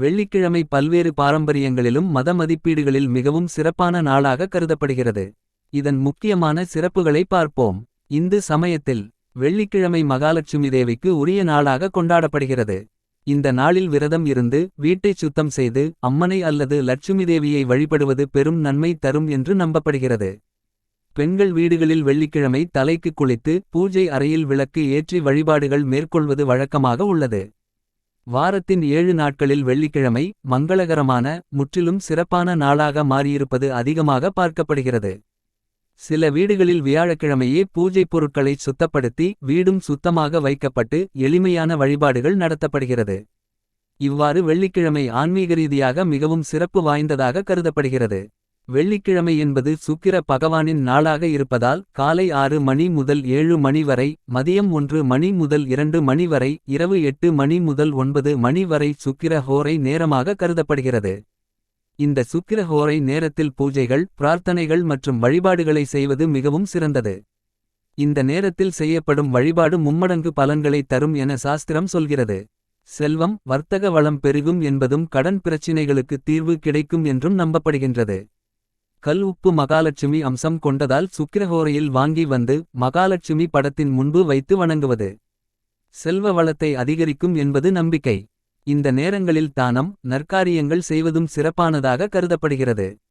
வெள்ளிக்கிழமை பல்வேறு பாரம்பரியங்களிலும் மத மதிப்பீடுகளில் மிகவும் சிறப்பான நாளாக கருதப்படுகிறது. இதன் முக்கியமான சிறப்புகளை பார்ப்போம். இந்து சமயத்தில் வெள்ளிக்கிழமை மகாலட்சுமி தேவிக்கு உரிய நாளாக கொண்டாடப்படுகிறது. இந்த நாளில் விரதம் இருந்து வீட்டைச் சுத்தம் செய்து அம்மனை அல்லது லட்சுமி தேவியை வழிபடுவது பெரும் நன்மை தரும் என்று நம்பப்படுகிறது. பெண்கள் வீடுகளில் வெள்ளிக்கிழமை தலைக்கு குளித்து பூஜை அறையில் விளக்கு ஏற்றி வழிபாடுகள் மேற்கொள்வது வழக்கமாக உள்ளது. வாரத்தின் ஏழு நாட்களில் வெள்ளிக்கிழமை மங்களகரமான முற்றிலும் சிறப்பான நாளாக மாறியிருப்பது அதிகமாக பார்க்கப்படுகிறது. சில வீடுகளில் வியாழக்கிழமையே பூஜைப் பொருட்களைச் சுத்தப்படுத்தி வீடும் சுத்தமாக வைக்கப்பட்டு எளிமையான வழிபாடுகள் நடத்தப்படுகிறது. இவ்வாறு வெள்ளிக்கிழமை ஆன்மீக ரீதியாக மிகவும் சிறப்பு வாய்ந்ததாக கருதப்படுகிறது. வெள்ளிக்கிழமை என்பது சுக்கிர பகவானின் நாளாக இருப்பதால் காலை ஆறு மணி முதல் ஏழு மணி வரை மதியம் ஒன்று மணி முதல் இரண்டு மணி வரை இரவு எட்டு மணி முதல் ஒன்பது மணி வரை சுக்கிர ஹோரை நேரமாக கருதப்படுகிறது. இந்த சுக்கிர ஹோரை நேரத்தில் பூஜைகள் பிரார்த்தனைகள் மற்றும் வழிபாடுகளை செய்வது மிகவும் சிறந்தது. இந்த நேரத்தில் செய்யப்படும் வழிபாடு மும்மடங்கு பலன்களை தரும் என சாஸ்திரம் சொல்கிறது. செல்வம் வர்த்தக வளம் பெருகும் என்பதும் கடன் பிரச்சினைகளுக்கு தீர்வு கிடைக்கும் என்றும் நம்பப்படுகின்றது. கல் உப்பு மகாலட்சுமி அம்சம் கொண்டதால் சுக்கிரஹோரையில் வாங்கி வந்து மகாலட்சுமி படத்தின் முன்பு வைத்து வணங்குவது. செல்வ வளத்தை அதிகரிக்கும் என்பது நம்பிக்கை. இந்த நேரங்களில் தானம் நற்காரியங்கள் செய்வதும் சிறப்பானதாக கருதப்படுகிறது.